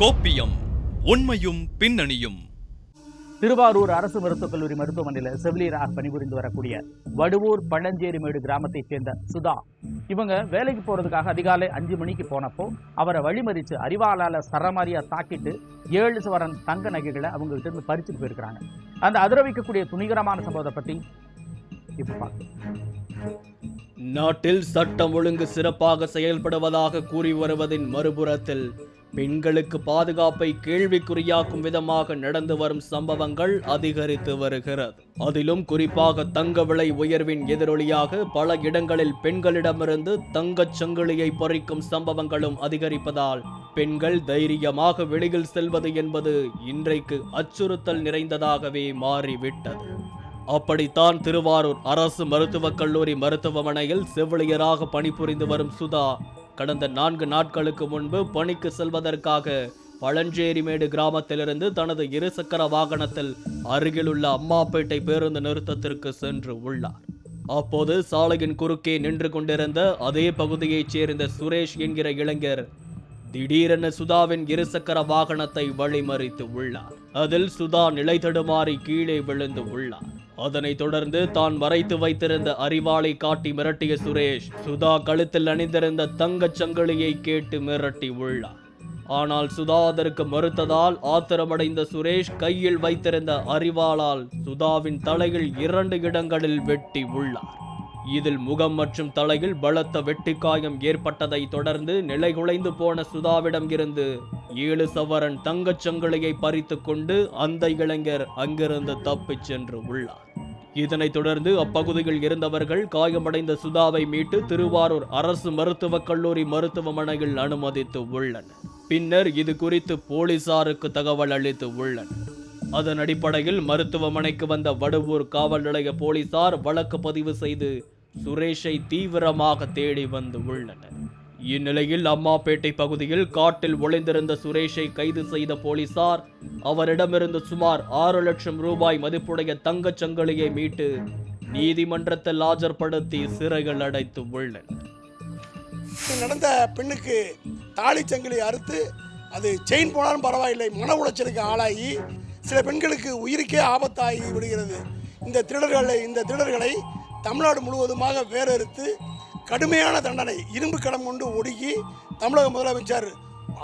கோப்பியம் உண்மையும் பின்னணியும். திருவாரூர் அரசு மருத்துவக் கல்லூரி மருத்துவமனையில் செவிலியராக பணிபுரிந்து வரக்கூடிய வடுவூர் பழஞ்சேரிமேடு கிராமத்தைச் சேர்ந்த சுதா. இவங்க வேலைக்கு போறதுக்காக அதிகாலை அஞ்சு மணிக்கு போனப்போ அவரை வழிமறிச்சு அறிவாளால சரமாரியா தாக்கிட்டு ஏழு சவரன் தங்க நகைகளை அவங்க கிட்ட இருந்து பறிச்சுட்டு போயிருக்கிறாங்க. அந்த அதிரவிக்கக்கூடிய துணிகரமான சம்பவத்தை பத்தி இப்ப பார்க்கலாம் நாட்டில் சட்டம் ஒழுங்கு சிறப்பாக செயல்படுவதாக கூறி வருவதின் மறுபுறத்தில் பெண்களுக்கு பாதுகாப்பை கேள்விக்குறியாக்கும் விதமாக நடந்து வரும் சம்பவங்கள் அதிகரித்து வருகிறது. அதிலும் குறிப்பாக தங்க விலை உயர்வின் எதிரொலியாக பல இடங்களில் பெண்களிடமிருந்து தங்கச் சங்கிலியை பறிக்கும் சம்பவங்களும் அதிகரிப்பதால் பெண்கள் தைரியமாக வெளியில் செல்வது என்பது இன்றைக்கு அச்சுறுத்தல் நிறைந்ததாகவே மாறிவிட்டது. அப்படித்தான் திருவாரூர் அரசு மருத்துவக் கல்லூரி மருத்துவமனையில் செவிலியராக பணிபுரிந்து வரும் சுதா கடந்த நான்கு நாட்களுக்கு முன்பு பணிக்கு செல்வதற்காக பழஞ்சேரிமேடு கிராமத்திலிருந்து தனது இருசக்கர வாகனத்தில் அருகிலுள்ள அம்மாப்பேட்டை பேருந்து நிறுத்தத்திற்கு சென்று உள்ளார். அப்போது சாலையின் குறுக்கே நின்று கொண்டிருந்த அதே பகுதியைச் சேர்ந்த சுரேஷ் என்கிற இளைஞர் திடீரென சுதாவின் இருசக்கர வாகனத்தை வழிமறித்து உள்ளார். அதில் சுதா நிலை தடுமாறி கீழே விழுந்து உள்ளார். அதனைத் தொடர்ந்து தான் மறைத்து வைத்திருந்த அறிவாளை காட்டி மிரட்டிய சுரேஷ் சுதா கழுத்தில் அணிந்திருந்த தங்கச் சங்கிலியை கேட்டு மிரட்டி உள்ளார். ஆனால் சுதா அதற்கு மறுத்ததால் ஆத்திரமடைந்த சுரேஷ் கையில் வைத்திருந்த அறிவாளால் சுதாவின் தலையில் இரண்டு இடங்களில் வெட்டி உள்ளார். இதில் முகம் மற்றும் தலையில் பலத்த வெட்டிக்காயம் ஏற்பட்டதை தொடர்ந்து நிலைகுலைந்து போன சுதாவிடம் இருந்து ஏழு சவரன் தங்கச் சங்கிலியை பறித்து கொண்டு அந்த இளைஞர் அங்கிருந்து தப்பிச் சென்று உள்ளார். இதனைத் தொடர்ந்து அப்பகுதியில் இருந்தவர்கள் காயமடைந்த சுதாவை மீட்டு திருவாரூர் அரசு மருத்துவக் கல்லூரி மருத்துவமனையில் அனுமதித்து உள்ளனர். பின்னர் இது குறித்து போலீசாருக்கு தகவல் அளித்து உள்ளனர். அதன் அடிப்படையில் மருத்துவமனைக்கு வந்த வடுவூர் காவல் நிலைய போலீசார் வழக்கு பதிவு செய்து சுரேஷை தீவிரமாக தேடி வந்து உள்ளனர். இந்நிலையில் அம்மாப்பேட்டை பகுதியில் காட்டில் ஒளிந்திருந்த சுரேஷை கைது செய்த போலீசார் அவரிடமிருந்து சுமார் ஆறு லட்சம் ரூபாய் மதிப்புடைய தங்கச் சங்கிலியை மீட்டு நீதிமன்றத்தில் ஆஜர்படுத்தி சிறைகள் அடைத்து உள்ளனர். நடந்த பெண்ணுக்கு தாலி சங்கிலி அறுத்து அது செயின் போனாலும் பரவாயில்லை மன உளைச்சலுக்கு ஆளாகி சில பெண்களுக்கு உயிருக்கே ஆபத்தாகி விடுகிறது. இந்த திருடர்களை இந்த திருடர்களை தமிழ்நாடு முழுவதுமாக வேறறுத்து கடுமையான தண்டனை. இரும்பு கடம் கொண்டு ஒடுக்கி தமிழக முதலமைச்சர்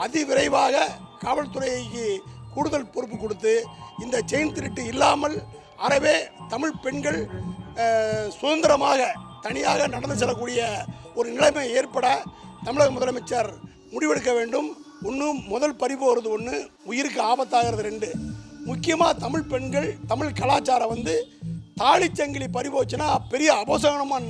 அதிவிரைவாக காவல்துறைக்கு கூடுதல் பொறுப்பு கொடுத்து இந்த செயின் திருட்டு இல்லாமல் அறவே தமிழ் பெண்கள் சுதந்திரமாக தனியாக நடந்து செல்லக்கூடிய ஒரு நிலைமை ஏற்பட தமிழக முதலமைச்சர் முடிவெடுக்க வேண்டும். ஒன்று முதல் பறி போகிறது ஒன்று உயிருக்கு ஆபத்தாகிறது ரெண்டு. முக்கியமாக தமிழ் பெண்கள் தமிழ் கலாச்சாரம் வந்து தாலிச்சங்கிலி பறிபோச்சுன்னா பெரிய அபசகனமாக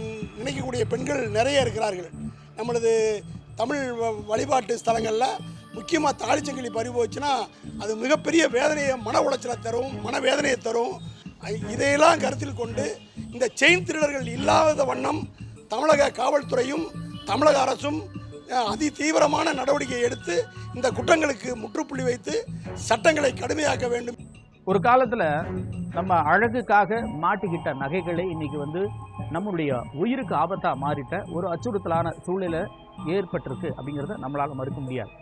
நினைக்கக்கூடிய பெண்கள் நிறைய இருக்கிறார்கள். நம்மளது தமிழ் வ- வழிபாட்டு ஸ்தலங்களில் முக்கியமாக தாலிச்சங்கிலி பறிபோச்சுன்னா அது மிகப்பெரிய வேதனையை மன உளைச்சலை தரும் மனவேதனையை தரும். இதையெல்லாம் கருத்தில் கொண்டு இந்த செயின் திருடர்கள் இல்லாத வண்ணம் தமிழக காவல்துறையும் தமிழக அரசும் அதி தீவிரமான நடவடிக்கை எடுத்து இந்த குற்றங்களுக்கு முற்றுப்புள்ளி வைத்து சட்டங்களை கடுமையாக்க வேண்டும். ஒரு காலத்தில் நம்ம அழகுக்காக மாட்டிக்கிட்ட நகைகளை இன்னைக்கு வந்து நம்மளுடைய உயிருக்கு ஆபத்தாக மாறிட்ட ஒரு அச்சுறுத்தலான சூழ்நிலை ஏற்பட்டிருக்கு அப்படிங்கிறத நம்மளால் மறுக்க முடியாது.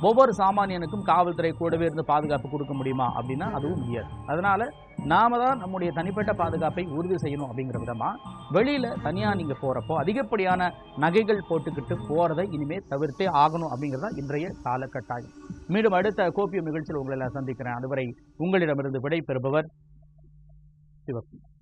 ஒவ்வொரு சாமானியனுக்கும் காவல்துறை கூடவே இருந்து பாதுகாப்பு கொடுக்க முடியுமா அப்படின்னா அதுவும் முடியாது அதனால நாம தான் நம்முடைய தனிப்பட்ட பாதுகாப்பை உறுதி செய்யணும் அப்படிங்கிற விதமா வெளியில தனியா நீங்க போறப்போ அதிகப்படியான நகைகள் போட்டுக்கிட்டு போறதை இனிமே தவிர்த்தே ஆகணும் அப்படிங்கிறதா இன்றைய காலகட்டாயம். மீண்டும் அடுத்த கோப்பியம் நிகழ்ச்சியில் உங்களை எல்லாம் சந்திக்கிறேன். அதுவரை உங்களிடமிருந்து விடை பெறுபவர் சிவகுமார்